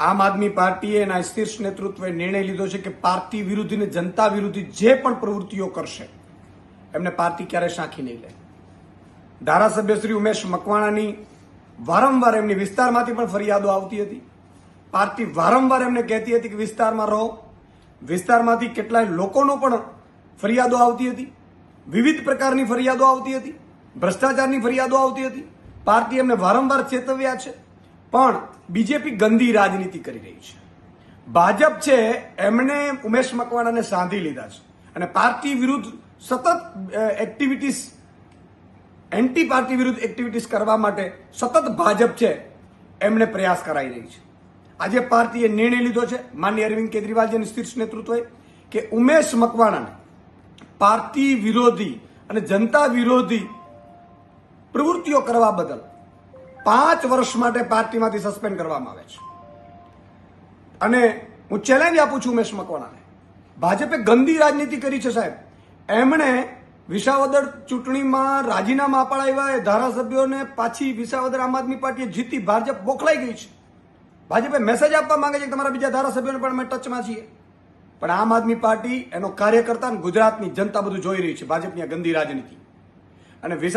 આમ આદમી પાર્ટીએ એના શીર્ષ નેતૃત્વે નિર્ણય લીધો છે કે પાર્ટી વિરુદ્ધ ને જનતા વિરુદ્ધ જે પણ પ્રવૃત્તિઓ કરશે, એમને પાર્ટી ક્યારેય સાંખી નહીં લે. ધારાસભ્ય શ્રી ઉમેશ મકવાણાની વારંવાર એમની વિસ્તારમાંથી પણ ફરિયાદો આવતી હતી. પાર્ટી વારંવાર એમને કહેતી હતી કે વિસ્તારમાં રહો. વિસ્તારમાંથી કેટલાય લોકોનો પણ ફરિયાદો આવતી હતી. વિવિધ પ્રકારની ફરિયાદો આવતી હતી. ભ્રષ્ટાચારની ફરિયાદો આવતી હતી. પાર્ટી એમને વારંવાર ચેતવ્યા છે. પણ બીજેપી ગંદી રાજનીતિ કરી રહી છે. ભાજપ છે, એમણે ઉમેશ મકવાણાને સાંધી લીધા છે. અને પાર્ટી વિરુદ્ધ સતત એક્ટિવિટીઝ એન્ટી પાર્ટી વિરુદ્ધ એક્ટિવિટીઝ કરવા માટે સતત ભાજપ છે, એમણે પ્રયાસ કરાઈ રહી છે. આજે પાર્ટીએ નિર્ણય લીધો છે, માન્ય અરવિંદ કેજરીવાલજીની શીર્ષ નેતૃત્વએ કે ઉમેશ મકવાણાને પાર્ટી વિરોધી અને જનતા વિરોધી પ્રવૃત્તિઓ કરવા બદલ પાંચ વર્ષ માટે પાર્ટીમાંથી સસ્પેન્ડ કરવામાં આવે છે. અને હું ચેલેન્જ આપું છું ઉમેશ મકવાણાને. ભાજપે ગંદી રાજનીતિ કરી છે સાહેબ. એમણે વિસાવદર ચૂંટણીમાં રાજીનામા અપાડાવ્યા એ ધારાસભ્યોને પાછી વિસાવદર આમ આદમી પાર્ટીએ જીતી ભાજપ બોખલાઈ ગઈ છે. ભાજપે મેસેજ આપવા માંગે છે કે તમારા બીજા ધારાસભ્યોને પણ અમે ટચમાં છીએ. પણ આમ આદમી પાર્ટી એનો કાર્યકર્તા ગુજરાતની જનતા બધું જોઈ રહી છે. ભાજપની આ ગંદી રાજનીતિ. અને વિસા